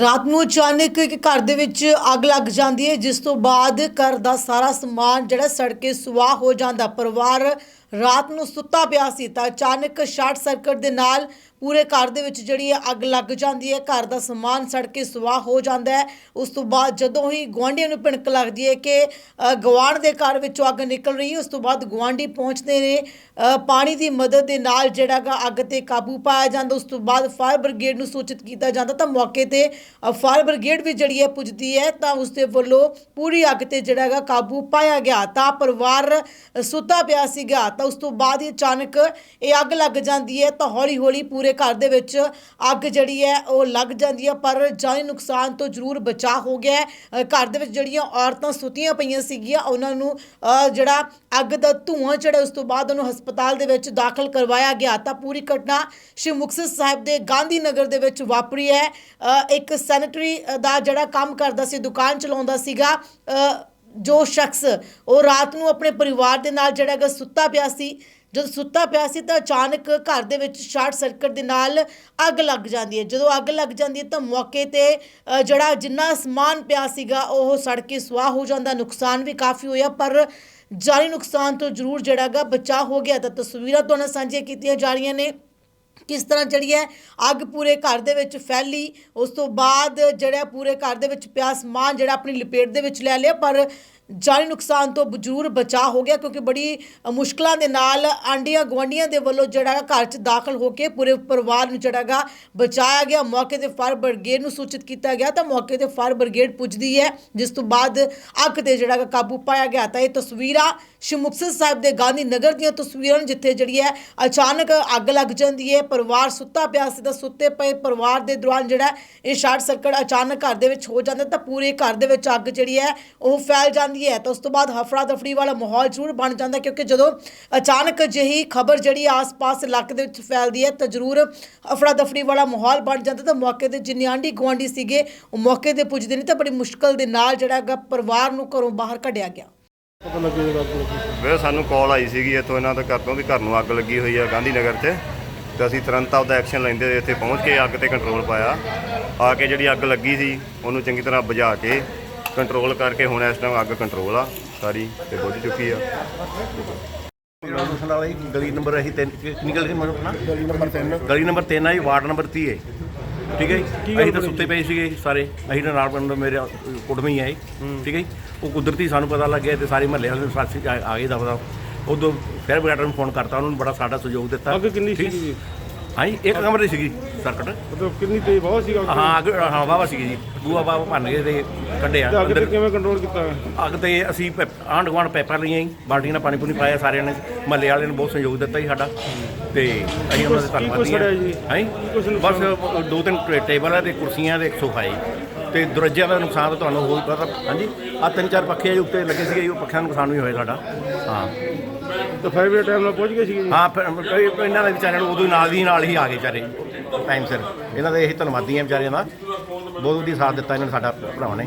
ਰਾਤ ਨੂੰ ਅਚਾਨਕ ਇੱਕ ਘਰ ਦੇ ਵਿੱਚ ਅੱਗ ਲੱਗ ਜਾਂਦੀ ਹੈ, ਜਿਸ ਤੋਂ ਬਾਅਦ ਘਰ ਦਾ ਸਾਰਾ ਸਮਾਨ ਜਿਹੜਾ ਸੜ ਕੇ ਸੁਆਹ ਹੋ ਜਾਂਦਾ। ਪਰਿਵਾਰ ਰਾਤ ਨੂੰ ਸੁੱਤਾ ਪਿਆ ਸੀ ਤਾਂ ਅਚਾਨਕ ਸ਼ਾਰਟ ਸਰਕਟ ਦੇ ਨਾਲ ਪੂਰੇ ਘਰ ਦੇ ਵਿੱਚ ਜਿਹੜੀ ਹੈ ਅੱਗ ਲੱਗ ਜਾਂਦੀ ਹੈ। ਘਰ ਦਾ ਸਮਾਨ ਸੜ ਕੇ ਸੁਆਹ ਹੋ ਜਾਂਦਾ ਹੈ। ਉਸ ਤੋਂ ਬਾਅਦ ਜਦੋਂ ਹੀ ਗੁਆਂਢੀਆਂ ਨੂੰ ਭਿਣਕ ਲੱਗਦੀ ਹੈ ਕਿ ਗਵਾਂਢ ਦੇ ਘਰ ਵਿੱਚੋਂ ਅੱਗ ਨਿਕਲ ਰਹੀ ਹੈ, ਉਸ ਤੋਂ ਬਾਅਦ ਗੁਆਂਢੀ ਪਹੁੰਚਦੇ ਨੇ। ਪਾਣੀ ਦੀ ਮਦਦ ਦੇ ਨਾਲ ਜਿਹੜਾ ਗਾ ਅੱਗ ਤੇ ਕਾਬੂ ਪਾਇਆ ਜਾਂਦਾ। ਉਸ ਤੋਂ ਬਾਅਦ ਫਾਇਰ ਬ੍ਰਿਗੇਡ ਨੂੰ ਸੂਚਿਤ ਕੀਤਾ ਜਾਂਦਾ ਤਾਂ ਮੌਕੇ ਤੇ ਫਾਇਰ ਬ੍ਰਿਗੇਡ ਵੀ ਜਿਹੜੀ ਹੈ ਪੁੱਜਦੀ ਹੈ ਤਾਂ ਉਸ ਦੇ ਵੱਲੋਂ ਪੂਰੀ ਅੱਗ ਤੇ ਜਿਹੜਾ ਗਾ ਕਾਬੂ ਪਾਇਆ ਗਿਆ। ਤਾਂ ਪਰਿਵਾਰ ਸੁੱਤਾ ਪਿਆ ਸੀਗਾ ਤਾਂ ਉਸ ਤੋਂ ਬਾਅਦ ਹੀ ਅਚਾਨਕ ਇਹ ਅੱਗ ਲੱਗ ਜਾਂਦੀ ਹੈ ਤਾਂ ਹੌਲੀ ਹੌਲੀ ਪੂਰੇ ਘਰ ਦੇ ਵਿੱਚ ਅੱਗ ਜਿਹੜੀ ਹੈ ਉਹ ਲੱਗ ਜਾਂਦੀ ਹੈ ਪਰ ਜਾਨੀ ਨੁਕਸਾਨ ਤੋਂ ਜ਼ਰੂਰ ਬਚਾਅ ਹੋ ਗਿਆ ਹੈ। ਅ, ਘਰ ਦੇ ਵਿੱਚ ਜਿਹੜੀਆਂ ਔਰਤਾਂ ਸੁੱਤੀਆਂ ਪਈਆਂ ਸੀਗੀਆਂ ਉਹਨਾਂ ਨੂੰ ਅ, ਜਿਹੜਾ ਅੱਗ ਦਾ ਧੂੰਆਂ ਚੜਿਆ ਉਸ ਤੋਂ ਬਾਅਦ ਉਹਨੂੰ ਹਸਪਤਾਲ ਦੇ ਵਿੱਚ ਦਾਖਲ ਕਰਵਾਇਆ ਗਿਆ। ਤਾਂ ਪੂਰੀ ਘਟਨਾ ਸ਼੍ਰੀ ਮੁਕਤਸਰ ਸਾਹਿਬ ਦੇ ਗਾਂਧੀ ਨਗਰ ਦੇ ਵਿੱਚ ਵਾਪਰੀ ਹੈ। ਅ, ਇੱਕ ਸੈਨੇਟਰੀ ਦਾ ਜਿਹੜਾ ਕੰਮ ਕਰਦਾ ਸੀ ਦੁਕਾਨ ਚਲਾਉਂਦਾ ਸੀਗਾ ਅ, ਜੋ ਸ਼ਖਸ ਉਹ ਰਾਤ ਨੂੰ ਆਪਣੇ ਪਰਿਵਾਰ ਦੇ ਨਾਲ ਜਿਹੜਾ ਹੈਗਾ ਸੁੱਤਾ ਪਿਆ ਸੀ ਜਦੋਂ ਸੁੱਤਾ ਪਿਆ ਸੀ ਤਾਂ ਅਚਾਨਕ ਘਰ ਦੇ ਵਿੱਚ ਸ਼ਾਰਟ ਸਰਕਟ ਦੇ ਨਾਲ ਅੱਗ ਲੱਗ ਜਾਂਦੀ ਹੈ। ਜਦੋਂ ਅੱਗ ਲੱਗ ਜਾਂਦੀ ਹੈ ਤਾਂ ਮੌਕੇ ਤੇ ਅ, ਜਿਹੜਾ ਜਿੰਨਾ ਸਮਾਨ ਪਿਆ ਸੀਗਾ ਉਹ ਸੜ ਕੇ ਸੁਆਹ ਹੋ ਜਾਂਦਾ। ਨੁਕਸਾਨ ਵੀ ਕਾਫੀ ਹੋਇਆ ਪਰ ਜਾਨੀ ਨੁਕਸਾਨ ਤੋਂ ਜ਼ਰੂਰ ਜਿਹੜਾ ਹੈਗਾ ਬਚਾਅ ਹੋ ਗਿਆ। ਤਾਂ ਤਸਵੀਰਾਂ ਤੁਹਾਨੂੰ ਸਾਂਝੀਆਂ ਕੀਤੀਆਂ ਜਾ ਰਹੀਆਂ ਨੇ। ਕਿਸ ਤਰ੍ਹਾਂ ਜਿਹੜੀ ਹੈ, ਅੱਗ ਪੂਰੇ ਘਰ ਦੇ ਵਿੱਚ ਫੈਲੀ, ਉਸ ਤੋਂ ਬਾਅਦ ਜਿਹੜਾ ਪੂਰੇ ਘਰ ਦੇ ਵਿੱਚ ਪਿਆ ਸਮਾਨ ਜਿਹੜਾ ਆਪਣੀ ਲਪੇਟ ਦੇ ਵਿੱਚ ਲੈ ਲਿਆ, ਪਰ ਜਾਨੀ ਨੁਕਸਾਨ ਤੋਂ ਬਜ਼ੂਰ ਬਚਾਅ ਹੋ ਗਿਆ ਕਿਉਂਕਿ ਬੜੀ ਮੁਸ਼ਕਲਾਂ ਦੇ ਨਾਲ ਆਂਡੀਆਂ ਗਵਾਂਡੀਆਂ ਦੇ ਵੱਲੋਂ ਜਿਹੜਾ ਘਰ 'ਚ ਦਾਖਲ ਹੋ ਕੇ ਪੂਰੇ ਪਰਿਵਾਰ ਨੂੰ ਜਿਹੜਾ ਹੈਗਾ ਬਚਾਇਆ ਗਿਆ। ਮੌਕੇ ਤੇ ਫਾਇਰ ਬ੍ਰਿਗੇਡ ਨੂੰ ਸੂਚਿਤ ਕੀਤਾ ਗਿਆ ਤਾਂ ਮੌਕੇ ਤੇ ਫਾਇਰ ਬ੍ਰਿਗੇਡ ਪੁੱਜਦੀ ਹੈ, ਜਿਸ ਤੋਂ ਬਾਅਦ ਅੱਗ ਤੇ ਜਿਹੜਾ ਕਾਬੂ ਪਾਇਆ ਗਿਆ। ਤਾਂ ਇਹ ਤਸਵੀਰਾਂ ਸ਼੍ਰੀ ਮੁਕਤਸਰ ਸਾਹਿਬ ਦੇ ਗਾਂਧੀ ਨਗਰ ਦੀਆਂ ਤਸਵੀਰਾਂ ਨੇ, ਜਿੱਥੇ ਜਿਹੜੀ ਹੈ ਅਚਾਨਕ ਅੱਗ ਲੱਗ ਜਾਂਦੀ ਹੈ, ਪਰਿਵਾਰ ਸੁੱਤਾ ਪਿਆ ਸੀ ਤਾਂ ਸੁੱਤੇ ਪਏ ਪਰਿਵਾਰ ਦੇ ਦੌਰਾਨ ਜਿਹੜਾ ਇਹ ਸ਼ਾਰਟ ਸਰਕਟ ਅਚਾਨਕ ਘਰ ਦੇ ਵਿੱਚ ਹੋ ਜਾਂਦਾ ਤਾਂ ਪੂਰੇ ਘਰ ਦੇ ਵਿੱਚ ਅੱਗ ਜਿਹੜੀ ਹੈ ਉਹ ਫੈਲ ਜਾਂਦੀ ਹੈ ਤਾਂ ਉਸ ਤੋਂ ਬਾਅਦ ਹਫੜਾ ਦਫੜੀ ਵਾਲਾ ਮਾਹੌਲ ਜ਼ਰੂਰ ਬਣ ਜਾਂਦਾ ਕਿਉਂਕਿ ਜਦੋਂ ਅਚਾਨਕ ਜਿਹੀ ਖਬਰ ਜਿਹੜੀ ਆਸ-ਪਾਸ ਇਲਾਕੇ ਦੇ ਵਿੱਚ ਫੈਲਦੀ ਹੈ ਤਾਂ ਜ਼ਰੂਰ ਹਫੜਾ ਦਫੜੀ ਵਾਲਾ ਮਾਹੌਲ ਬਣ ਜਾਂਦਾ ਤਾਂ ਮੌਕੇ ਤੇ ਜਿੰਨੇ ਆਂਢੀ ਗੁਆਂਢੀ ਸੀਗੇ ਉਹ ਮੌਕੇ ਤੇ ਪੁੱਜਦੇ ਨੇ ਤਾਂ ਬੜੀ ਮੁਸ਼ਕਲ ਦੇ ਨਾਲ ਜਿਹੜਾ ਹੈਗਾ ਪਰਿਵਾਰ ਨੂੰ ਘਰੋਂ ਬਾਹਰ ਕੱਢਿਆ ਗਿਆ। ਪਤਾ ਜਦੋਂ ਵੇ ਸਾਨੂੰ ਕਾਲ ਆਈ ਸੀਗੀ ਇੱਥੋਂ ਇਹਨਾਂ ਦੇ ਘਰ ਤੋਂ ਵੀ ਘਰ ਨੂੰ ਅੱਗ ਲੱਗੀ ਹੋਈ ਹੈ ਗਾਂਧੀ ਨਗਰ 'ਚ ਤੇ ਅਸੀਂ ਤੁਰੰਤ ਆਪਦਾ ਐਕਸ਼ਨ ਲੈਂਦੇ ਹੋਏ ਇੱਥੇ ਪਹੁੰਚ ਕੇ ਅੱਗ ਤੇ ਕੰਟਰੋਲ ਪਾਇਆ। ਆ ਕੇ ਜਿਹੜੀ ਅੱਗ ਲੱਗੀ ਸੀ ਉਹਨੂੰ ਚੰਗੀ ਤਰ੍ਹਾਂ ਬੁਝਾ ਕੇ ਕੰਟਰੋਲ ਕਰਕੇ ਹੁਣ ਇਸ ਟਾਈਮ ਅੱਗ ਕੰਟਰੋਲ ਆ ਸਾਰੀ ਤੇ ਬੁਝ ਚੁੱਕੀ ਆ। ਵਾਲਾ ਗਲੀ ਨੰਬਰ ਅਸੀਂ ਤਿੰਨ ਕਿੰਨੀ ਗਲੀ ਨੰਬਰ ਆਪਣਾ ਗਲੀ ਨੰਬਰ 3 ਗਲੀ ਨੰਬਰ 3 ਆ ਜੀ ਵਾਰਡ ਨੰਬਰ 30 ਹੈ ਠੀਕ ਹੈ ਜੀ? ਅਸੀਂ ਤਾਂ ਸੁੱਤੇ ਪਏ ਸੀਗੇ ਸਾਰੇ। ਅਸੀਂ ਤਾਂ ਨਾਲ ਪਿੰਡ ਮੇਰੇ ਕੁੜਮੀ ਹੀ। ਆਏ ਠੀਕ ਹੈ ਜੀ? ਉਹ ਕੁਦਰਤੀ ਸਾਨੂੰ ਪਤਾ ਲੱਗਿਆ ਤੇ ਸਾਰੇ ਮਹੱਲੇ ਵਾਲੇ ਸਾਥੀ ਆ ਆ ਗਏ ਦਫਦਾ ਉਦੋਂ ਫਿਰ ਬ੍ਰਿਗੇਡ ਨੂੰ ਫੋਨ ਕਰਤਾ ਉਹਨਾਂ ਨੂੰ ਬੜਾ ਸਾਡਾ ਸਹਿਯੋਗ ਦਿੱਤਾ। ਅੱਗ ਕਿੰਨੀ ਠੀਕ। ਹਾਂਜੀ ਇੱਕ ਕਮਰੇ ਸੀਗੀ ਸਰਕਟ। ਮਤਲਬ ਕਿੰਨੀ ਤੇਜ਼ ਬਹੁਤ ਸੀਗਾ? ਹਾਂ ਅੱਗ ਹਾਂ ਵਾਵਾ ਸੀਗੀ ਜੀ। ਬੂਆ ਬਾਵਾ ਭੰਨ ਗਏ ਤੇ ਕੱਢਿਆ। ਤੇ ਅੱਗ ਤੇ ਅੰਦਰ ਕਿਵੇਂ ਕੰਟਰੋਲ ਕੀਤਾ? ਅੱਗ ਤੇ ਅਸੀਂ ਆਂਢ ਗੁਆਂਢ ਪੈਪਾਂ ਲਈਆਂ ਜੀ ਬਾਲਟੀਆਂ ਨਾਲ ਪਾਣੀ ਪੂਣੀ ਪਾਇਆ ਸਾਰਿਆਂ ਨੇ। ਮਹੱਲੇ ਵਾਲਿਆਂ ਨੇ ਬਹੁਤ ਸਹਿਯੋਗ ਦਿੱਤਾ ਜੀ ਸਾਡਾ। ਤੇ ਅਸੀਂ ਉਹਨਾਂ ਦੇ ਕੀ ਧੰਨਵਾਦੀ ਕੁਛ ਸੜਿਆ ਜੀ? ਹਾਂ? ਕੁਛ ਬਸ ਨੁਕਸਾਨ? ਦੋ ਤਿੰਨ ਟੇ- ਟੇਬਲ ਹੈ ਤੇ ਕੁਰਸੀਆਂ ਤੇ ਇੱਕ ਸੋਫਾ ਹੈ ਜੀ। ਤੇ ਦਰਵਾਜ਼ਿਆਂ ਦਾ ਨੁਕਸਾਨ ਤਾਂ ਤੁਹਾਨੂੰ ਹੋ ਪਤਾ ਹਾਂਜੀ। ਆ ਤਿੰਨ ਚਾਰ ਪੱਖੇ ਜੀ ਉੱਤੇ ਲੱਗੇ ਸੀਗੇ ਜੀ, ਉਹ ਪੱਖਿਆਂ ਦਾ ਨੁਕਸਾਨ ਵੀ ਹੋਇਆ ਸਾਡਾ। ਹਾਂ। ਤੇ ਫਾਇਰ ਬ੍ਰਿਗੇਡ ਟਾਈਮ ਨਾਲ ਪਹੁੰਚ ਗਏ ਸੀਗੇ ਜੀ? ਹਾਂ, ਫਿਰ ਇਹ- ਇਹਨਾਂ ਦੇ ਵਿਚਾਰਿਆਂ ਨੂੰ ਉਦੋਂ ਨਾਲ ਦੀ ਨਾਲ ਹੀ ਆ ਗਏ ਵਿਚਾਰੇ ਟਾਈਮ ਸਿਰ। ਇਹਨਾਂ ਦੇ ਇਹ ਧੰਨਵਾਦੀ ਆ ਵਿਚਾਰਿਆਂ ਦਾ। ਬਹੁਤ ਵਧੀਆ ਸਾਥ ਦਿੱਤਾ ਇਹਨਾਂ ਨੇ ਸਾਡਾ ਭਰਾਵਾਂ ਨੇ।